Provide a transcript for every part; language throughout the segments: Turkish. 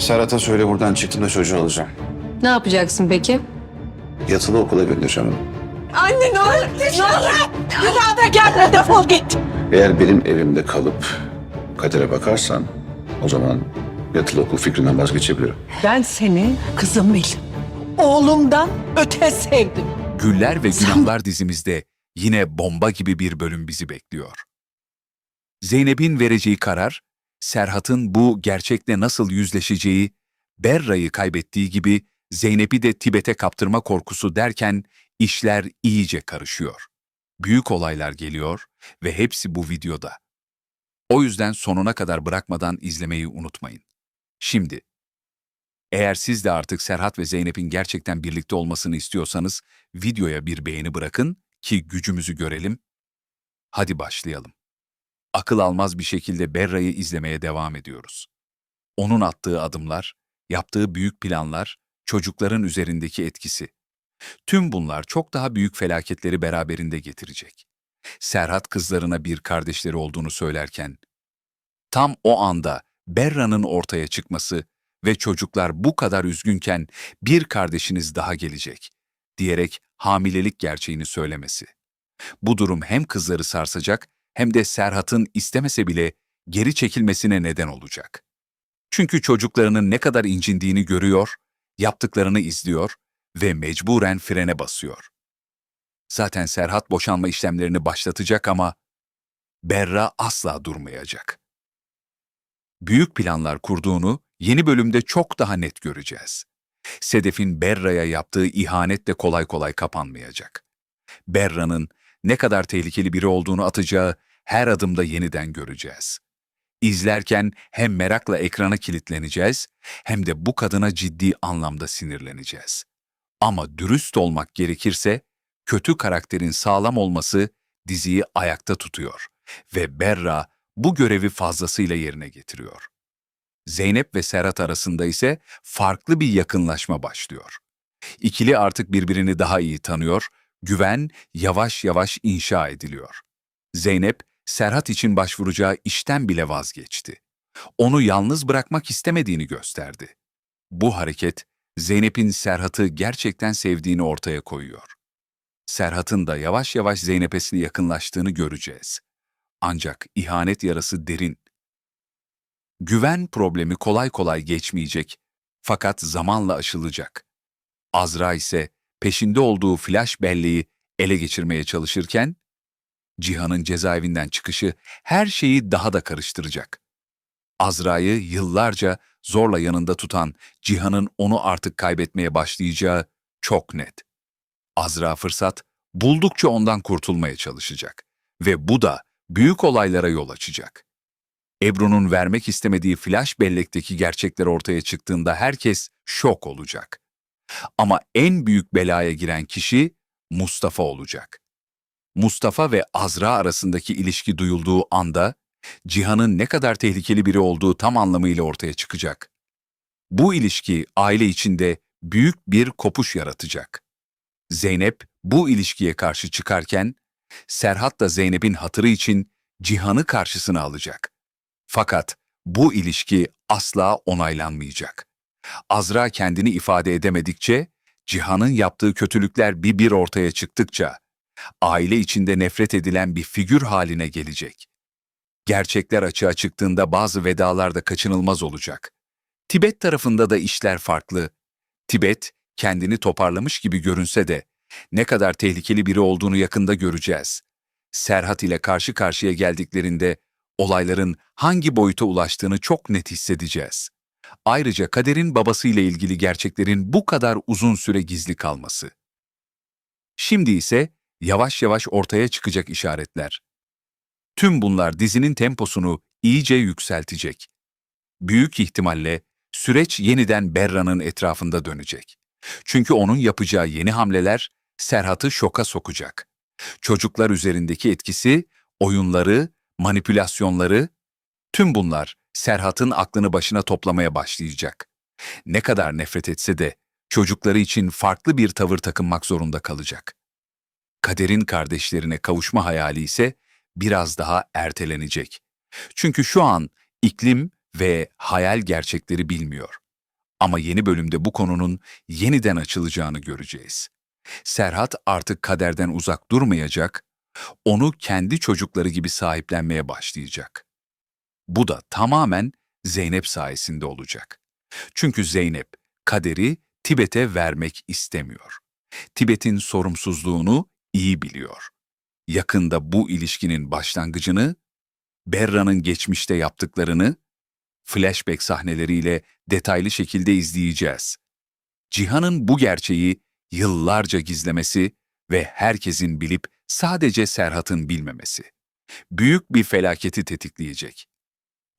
Serhat'a söyle buradan çıktığında çocuğu alacağım. Ne yapacaksın peki? Yatılı okula göndereceğim onu. Anne ne olur, ne olur. Bir daha da gelme defol git. Eğer benim evimde kalıp kadere bakarsan o zaman yatılı okul fikrinden vazgeçebilirim. Ben seni kızım bil. Oğlumdan öte sevdim. Güller ve Günahlar dizimizde yine bomba gibi bir bölüm bizi bekliyor. Zeynep'in vereceği karar, Serhat'ın bu gerçekle nasıl yüzleşeceği, Berra'yı kaybettiği gibi Zeynep'i de Tibet'e kaptırma korkusu derken işler iyice karışıyor. Büyük olaylar geliyor ve hepsi bu videoda. O yüzden sonuna kadar bırakmadan izlemeyi unutmayın. Şimdi, eğer siz de artık Serhat ve Zeynep'in gerçekten birlikte olmasını istiyorsanız videoya bir beğeni bırakın ki gücümüzü görelim. Hadi başlayalım. Akıl almaz bir şekilde Berra'yı izlemeye devam ediyoruz. Onun attığı adımlar, yaptığı büyük planlar, çocukların üzerindeki etkisi. Tüm bunlar çok daha büyük felaketleri beraberinde getirecek. Serhat kızlarına bir kardeşleri olduğunu söylerken, tam o anda Berra'nın ortaya çıkması ve çocuklar bu kadar üzgünken bir kardeşiniz daha gelecek diyerek hamilelik gerçeğini söylemesi. Bu durum hem kızları sarsacak hem de Serhat'ın istemese bile geri çekilmesine neden olacak. Çünkü çocuklarının ne kadar incindiğini görüyor, yaptıklarını izliyor ve mecburen frene basıyor. Zaten Serhat boşanma işlemlerini başlatacak ama Berra asla durmayacak. Büyük planlar kurduğunu yeni bölümde çok daha net göreceğiz. Sedef'in Berra'ya yaptığı ihanet de kolay kolay kapanmayacak. Berra'nın ne kadar tehlikeli biri olduğunu atacağı her adımda yeniden göreceğiz. İzlerken hem merakla ekrana kilitleneceğiz hem de bu kadına ciddi anlamda sinirleneceğiz. Ama dürüst olmak gerekirse kötü karakterin sağlam olması diziyi ayakta tutuyor ve Berra bu görevi fazlasıyla yerine getiriyor. Zeynep ve Serhat arasında ise farklı bir yakınlaşma başlıyor. İkili artık birbirini daha iyi tanıyor, güven yavaş yavaş inşa ediliyor. Zeynep, Serhat için başvuracağı işten bile vazgeçti. Onu yalnız bırakmak istemediğini gösterdi. Bu hareket, Zeynep'in Serhat'ı gerçekten sevdiğini ortaya koyuyor. Serhat'ın da yavaş yavaş Zeynep'e yakınlaştığını göreceğiz. Ancak ihanet yarası derin. Güven problemi kolay kolay geçmeyecek fakat zamanla aşılacak. Azra ise peşinde olduğu flash belleği ele geçirmeye çalışırken, Cihan'ın cezaevinden çıkışı her şeyi daha da karıştıracak. Azra'yı yıllarca zorla yanında tutan Cihan'ın onu artık kaybetmeye başlayacağı çok net. Azra fırsat buldukça ondan kurtulmaya çalışacak ve bu da büyük olaylara yol açacak. Ebru'nun vermek istemediği flash bellekteki gerçekler ortaya çıktığında herkes şok olacak. Ama en büyük belaya giren kişi Mustafa olacak. Mustafa ve Azra arasındaki ilişki duyulduğu anda Cihan'ın ne kadar tehlikeli biri olduğu tam anlamıyla ortaya çıkacak. Bu ilişki aile içinde büyük bir kopuş yaratacak. Zeynep bu ilişkiye karşı çıkarken Serhat da Zeynep'in hatırı için Cihan'ı karşısına alacak. Fakat bu ilişki asla onaylanmayacak. Azra kendini ifade edemedikçe, Cihan'ın yaptığı kötülükler bir bir ortaya çıktıkça, aile içinde nefret edilen bir figür haline gelecek. Gerçekler açığa çıktığında bazı vedalar da kaçınılmaz olacak. Tibet tarafında da işler farklı. Tibet, kendini toparlamış gibi görünse de, ne kadar tehlikeli biri olduğunu yakında göreceğiz. Serhat ile karşı karşıya geldiklerinde olayların hangi boyuta ulaştığını çok net hissedeceğiz. Ayrıca kaderin babasıyla ilgili gerçeklerin bu kadar uzun süre gizli kalması. Şimdi ise yavaş yavaş ortaya çıkacak işaretler. Tüm bunlar dizinin temposunu iyice yükseltecek. Büyük ihtimalle süreç yeniden Berra'nın etrafında dönecek. Çünkü onun yapacağı yeni hamleler Serhat'ı şoka sokacak. Çocuklar üzerindeki etkisi, oyunları, manipülasyonları, tüm bunlar Serhat'ın aklını başına toplamaya başlayacak. Ne kadar nefret etse de çocukları için farklı bir tavır takınmak zorunda kalacak. Kader'in kardeşlerine kavuşma hayali ise biraz daha ertelenecek. Çünkü şu an iklim ve hayal gerçekleri bilmiyor. Ama yeni bölümde bu konunun yeniden açılacağını göreceğiz. Serhat artık kaderden uzak durmayacak, onu kendi çocukları gibi sahiplenmeye başlayacak. Bu da tamamen Zeynep sayesinde olacak. Çünkü Zeynep kaderi Tibet'e vermek istemiyor. Tibet'in sorumsuzluğunu iyi biliyor. Yakında bu ilişkinin başlangıcını, Berra'nın geçmişte yaptıklarını, flashback sahneleriyle detaylı şekilde izleyeceğiz. Cihan'ın bu gerçeği yıllarca gizlemesi ve herkesin bilip sadece Serhat'ın bilmemesi. Büyük bir felaketi tetikleyecek.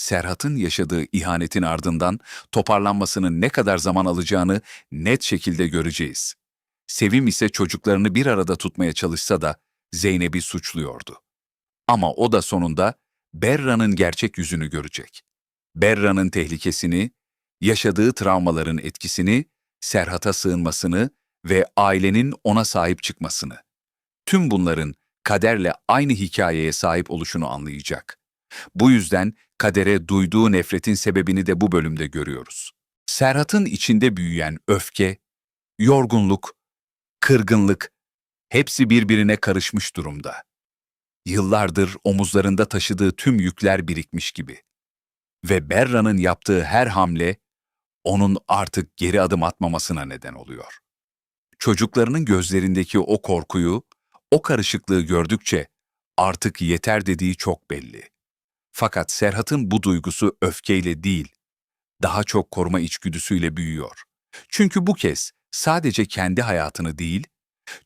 Serhat'ın yaşadığı ihanetin ardından toparlanmasının ne kadar zaman alacağını net şekilde göreceğiz. Sevim ise çocuklarını bir arada tutmaya çalışsa da Zeynep'i suçluyordu. Ama o da sonunda Berra'nın gerçek yüzünü görecek. Berra'nın tehlikesini, yaşadığı travmaların etkisini, Serhat'a sığınmasını ve ailenin ona sahip çıkmasını. Tüm bunların kaderle aynı hikayeye sahip oluşunu anlayacak. Bu yüzden kadere duyduğu nefretin sebebini de bu bölümde görüyoruz. Serhat'ın içinde büyüyen öfke, yorgunluk, kırgınlık hepsi birbirine karışmış durumda. Yıllardır omuzlarında taşıdığı tüm yükler birikmiş gibi. Ve Berra'nın yaptığı her hamle onun artık geri adım atmamasına neden oluyor. Çocuklarının gözlerindeki o korkuyu, o karışıklığı gördükçe artık yeter dediği çok belli. Fakat Serhat'ın bu duygusu öfkeyle değil, daha çok koruma içgüdüsüyle büyüyor. Çünkü bu kez sadece kendi hayatını değil,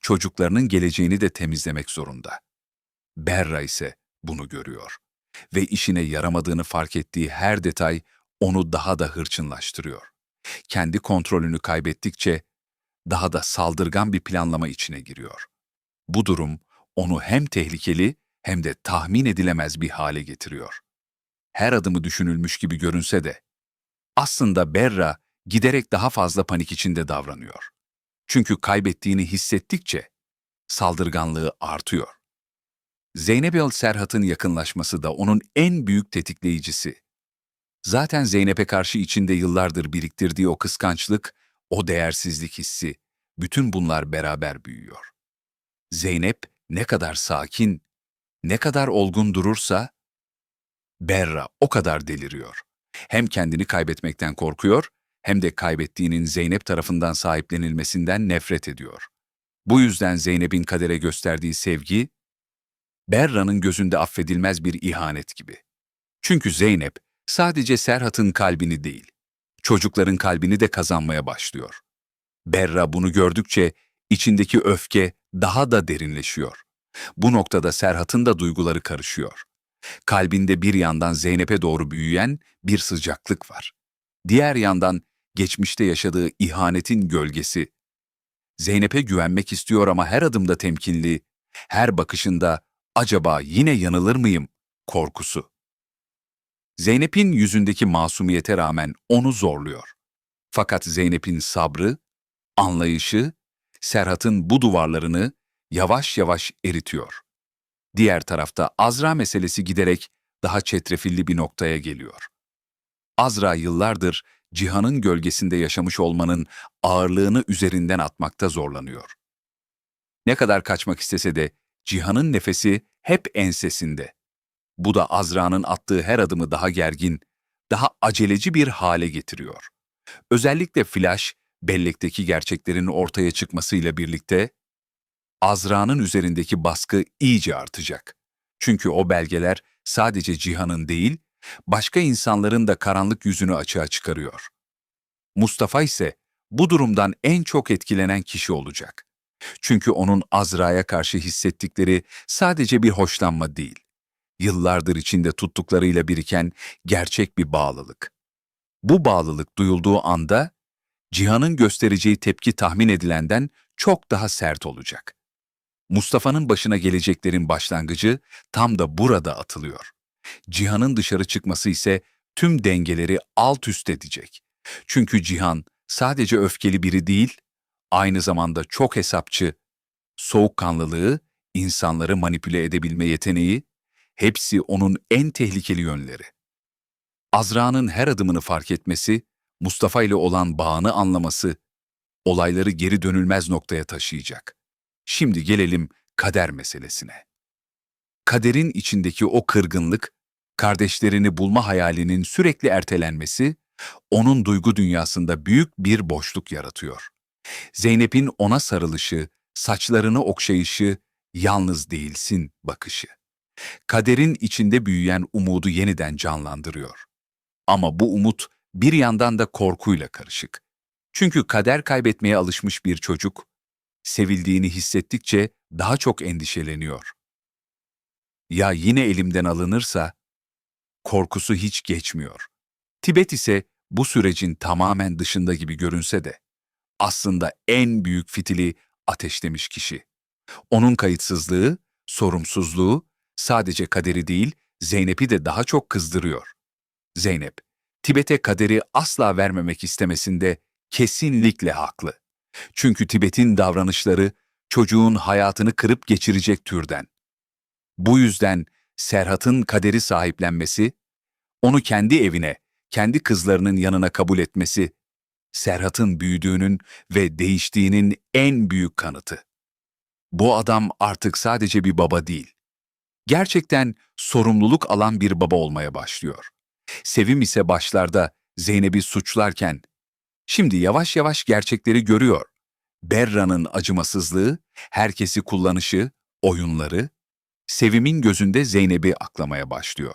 çocuklarının geleceğini de temizlemek zorunda. Berra ise bunu görüyor ve işine yaramadığını fark ettiği her detay onu daha da hırçınlaştırıyor. Kendi kontrolünü kaybettikçe daha da saldırgan bir planlama içine giriyor. Bu durum onu hem tehlikeli hem de tahmin edilemez bir hale getiriyor. Her adımı düşünülmüş gibi görünse de aslında Berra giderek daha fazla panik içinde davranıyor. Çünkü kaybettiğini hissettikçe saldırganlığı artıyor. Zeynep El Serhat'ın yakınlaşması da onun en büyük tetikleyicisi. Zaten Zeynep'e karşı içinde yıllardır biriktirdiği o kıskançlık, o değersizlik hissi, bütün bunlar beraber büyüyor. Zeynep ne kadar sakin, ne kadar olgun durursa, Berra o kadar deliriyor. Hem kendini kaybetmekten korkuyor, hem de kaybettiğinin Zeynep tarafından sahiplenilmesinden nefret ediyor. Bu yüzden Zeynep'in kadere gösterdiği sevgi, Berra'nın gözünde affedilmez bir ihanet gibi. Çünkü Zeynep sadece Serhat'ın kalbini değil, çocukların kalbini de kazanmaya başlıyor. Berra bunu gördükçe içindeki öfke daha da derinleşiyor. Bu noktada Serhat'ın da duyguları karışıyor. Kalbinde bir yandan Zeynep'e doğru büyüyen bir sıcaklık var. Diğer yandan geçmişte yaşadığı ihanetin gölgesi. Zeynep'e güvenmek istiyor ama her adımda temkinli, her bakışında acaba yine yanılır mıyım korkusu. Zeynep'in yüzündeki masumiyete rağmen onu zorluyor. Fakat Zeynep'in sabrı, anlayışı, Serhat'ın bu duvarlarını yavaş yavaş eritiyor. Diğer tarafta Azra meselesi giderek daha çetrefilli bir noktaya geliyor. Azra yıllardır Cihan'ın gölgesinde yaşamış olmanın ağırlığını üzerinden atmakta zorlanıyor. Ne kadar kaçmak istese de Cihan'ın nefesi hep ensesinde. Bu da Azra'nın attığı her adımı daha gergin, daha aceleci bir hale getiriyor. Özellikle Flash, bellekteki gerçeklerin ortaya çıkmasıyla birlikte Azra'nın üzerindeki baskı iyice artacak. Çünkü o belgeler sadece Cihan'ın değil, başka insanların da karanlık yüzünü açığa çıkarıyor. Mustafa ise bu durumdan en çok etkilenen kişi olacak. Çünkü onun Azra'ya karşı hissettikleri sadece bir hoşlanma değil, yıllardır içinde tuttuklarıyla biriken gerçek bir bağlılık. Bu bağlılık duyulduğu anda Cihan'ın göstereceği tepki tahmin edilenden çok daha sert olacak. Mustafa'nın başına geleceklerin başlangıcı tam da burada atılıyor. Cihan'ın dışarı çıkması ise tüm dengeleri alt üst edecek. Çünkü Cihan sadece öfkeli biri değil, aynı zamanda çok hesapçı, soğukkanlılığı, insanları manipüle edebilme yeteneği, hepsi onun en tehlikeli yönleri. Azra'nın her adımını fark etmesi, Mustafa ile olan bağını anlaması olayları geri dönülmez noktaya taşıyacak. Şimdi gelelim kader meselesine. Kaderin içindeki o kırgınlık, kardeşlerini bulma hayalinin sürekli ertelenmesi, onun duygu dünyasında büyük bir boşluk yaratıyor. Zeynep'in ona sarılışı, saçlarını okşayışı, yalnız değilsin bakışı. Kaderin içinde büyüyen umudu yeniden canlandırıyor. Ama bu umut bir yandan da korkuyla karışık. Çünkü kader kaybetmeye alışmış bir çocuk, sevildiğini hissettikçe daha çok endişeleniyor. Ya yine elimden alınırsa? Korkusu hiç geçmiyor. Tibet ise bu sürecin tamamen dışında gibi görünse de aslında en büyük fitili ateşlemiş kişi. Onun kayıtsızlığı, sorumsuzluğu sadece kaderi değil, Zeynep'i de daha çok kızdırıyor. Zeynep, Tibet'e kaderi asla vermemek istemesinde kesinlikle haklı. Çünkü Tibet'in davranışları çocuğun hayatını kırıp geçirecek türden. Bu yüzden Serhat'ın kaderi sahiplenmesi, onu kendi evine, kendi kızlarının yanına kabul etmesi, Serhat'ın büyüdüğünün ve değiştiğinin en büyük kanıtı. Bu adam artık sadece bir baba değil. Gerçekten sorumluluk alan bir baba olmaya başlıyor. Sevim ise başlarda Zeynep'i suçlarken, şimdi yavaş yavaş gerçekleri görüyor. Berra'nın acımasızlığı, herkesi kullanışı, oyunları, Sevim'in gözünde Zeynep'i aklamaya başlıyor.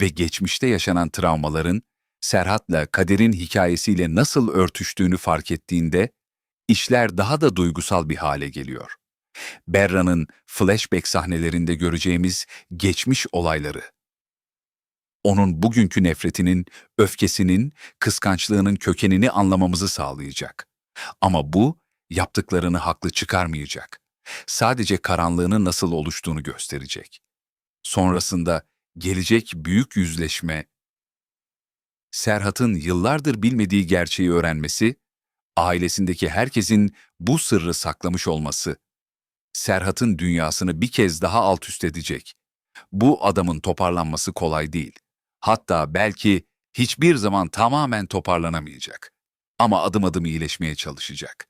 Ve geçmişte yaşanan travmaların Serhat'la Kader'in hikayesiyle nasıl örtüştüğünü fark ettiğinde işler daha da duygusal bir hale geliyor. Berra'nın flashback sahnelerinde göreceğimiz geçmiş olayları. Onun bugünkü nefretinin, öfkesinin, kıskançlığının kökenini anlamamızı sağlayacak. Ama bu yaptıklarını haklı çıkarmayacak. Sadece karanlığının nasıl oluştuğunu gösterecek. Sonrasında gelecek büyük yüzleşme Serhat'ın yıllardır bilmediği gerçeği öğrenmesi, ailesindeki herkesin bu sırrı saklamış olması, Serhat'ın dünyasını bir kez daha alt üst edecek. Bu adamın toparlanması kolay değil. Hatta belki hiçbir zaman tamamen toparlanamayacak. Ama adım adım iyileşmeye çalışacak.